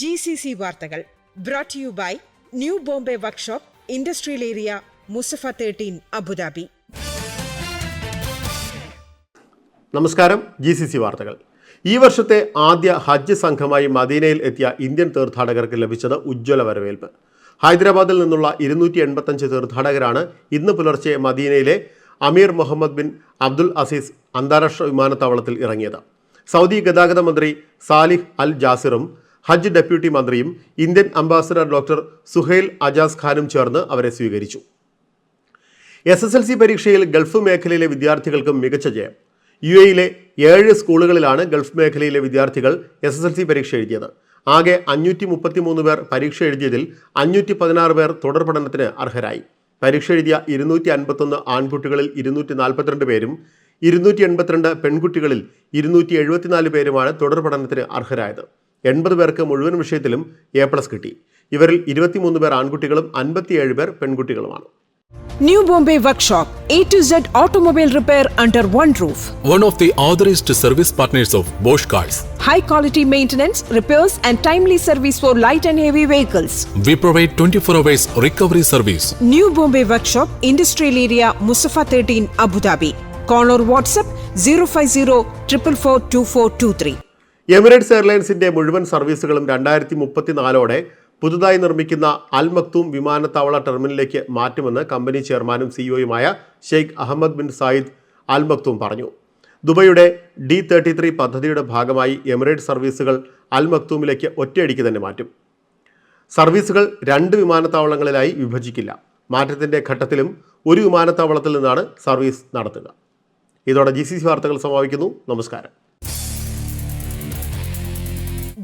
G C C വാർത്തകൾ brought you by New Bombay workshop industrial area Mussafah thirteen Abu Dhabi നമസ്കാരം G C C വാർത്തകൾ. ഈ വർഷത്തെ ആദ്യ ഹജ്ജ് സംഘമായി മദീനയിൽ എത്തിയ ഇന്ത്യൻ തീർത്ഥാടകർക്ക് ലഭിച്ചത് ഉജ്ജ്വല വരവേൽപ്പ്. ഹൈദരാബാദിൽ നിന്നുള്ള ഇരുന്നൂറ്റി എൺപത്തഞ്ച് തീർത്ഥാടകരാണ് ഇന്ന് പുലർച്ചെ മദീനയിലെ Amir Muhammad bin Abdul Aziz അന്താരാഷ്ട്ര വിമാനത്താവളത്തിൽ ഇറങ്ങിയത്. സൗദി ഗതാഗത മന്ത്രി സാലിഹ് അൽ ജാസിറും ഹജ്ജ് ഡെപ്യൂട്ടി മന്ത്രിയും Indian ambassador doctor Suhail Ajaz ഖാനും ചേർന്ന് അവരെ സ്വീകരിച്ചു. എസ് എസ് എൽ സി പരീക്ഷയിൽ ഗൾഫ് മേഖലയിലെ വിദ്യാർത്ഥികൾക്കും മികച്ച ജയം. യു എയിലെ ഏഴ് സ്കൂളുകളിലാണ് ഗൾഫ് മേഖലയിലെ വിദ്യാർത്ഥികൾ എസ് എസ് എൽ സി പരീക്ഷ എഴുതിയത്. ആകെ അഞ്ഞൂറ്റി മുപ്പത്തി മൂന്ന് പേർ പരീക്ഷ എഴുതിയതിൽ അഞ്ഞൂറ്റി പതിനാറ് പേർ തുടർ പഠനത്തിന് അർഹരായി. പരീക്ഷ എഴുതിയ ഇരുന്നൂറ്റി അൻപത്തൊന്ന് ആൺകുട്ടികളിൽ ഇരുന്നൂറ്റി നാൽപ്പത്തിരണ്ട് പേരും ഇരുന്നൂറ്റി എൺപത്തിരണ്ട് പെൺകുട്ടികളിൽ ഇരുന്നൂറ്റി എഴുപത്തിനാല് പേരുമാണ് തുടർ പഠനത്തിന് അർഹരായത്. എൺപത് പേർക്ക് മുഴുവൻ വിഷയത്തിലും എ പ്ലസ് കിട്ടി ഇവരിൽ ഇരുപത്തിമൂന്ന് പേർ ആൺകുട്ടികളും അൻപത്തിയേഴ് പേർ പെൺകുട്ടികളുമാണ് New Bombay Workshop, A to Z automobile repair under one roof. one of the authorized service partners of Bosch Cars. high quality maintenance, repairs, and timely service for light and heavy vehicles. We provide 24 hours recovery service. New Bombay Workshop, Industrial Area, Mustafa 13, Abu Dhabi. Call or WhatsApp 050 444 2423. Emirates എയർലൈൻസിന്റെ മുഴുവൻ സർവീസുകളും രണ്ടായിരത്തി മുപ്പത്തിനാലോടെ പുതുതായി നിർമ്മിക്കുന്ന Al Maktoum വിമാനത്താവള ടെർമിനലിലേക്ക് മാറ്റുമെന്ന് company ചെയർമാനും സിഇഒയുമായ Sheikh Ahmed bin Saeed Al Maktoum പറഞ്ഞു. ദുബൈയുടെ ഡി തേർട്ടി ത്രീ പദ്ധതിയുടെ ഭാഗമായി എമിറേറ്റ് സർവീസുകൾ അൽ മക്തൂമിലേക്ക് ഒറ്റയടിക്ക് തന്നെ മാറ്റും. സർവീസുകൾ രണ്ട് വിമാനത്താവളങ്ങളിലായി വിഭജിക്കില്ല. മാറ്റത്തിന്റെ ഘട്ടത്തിലും ഒരു വിമാനത്താവളത്തിൽ നിന്നാണ് സർവീസ് നടത്തുക. ഇതോടെ ജി സി സി വാർത്തകൾ സമാപിക്കുന്നു. നമസ്കാരം.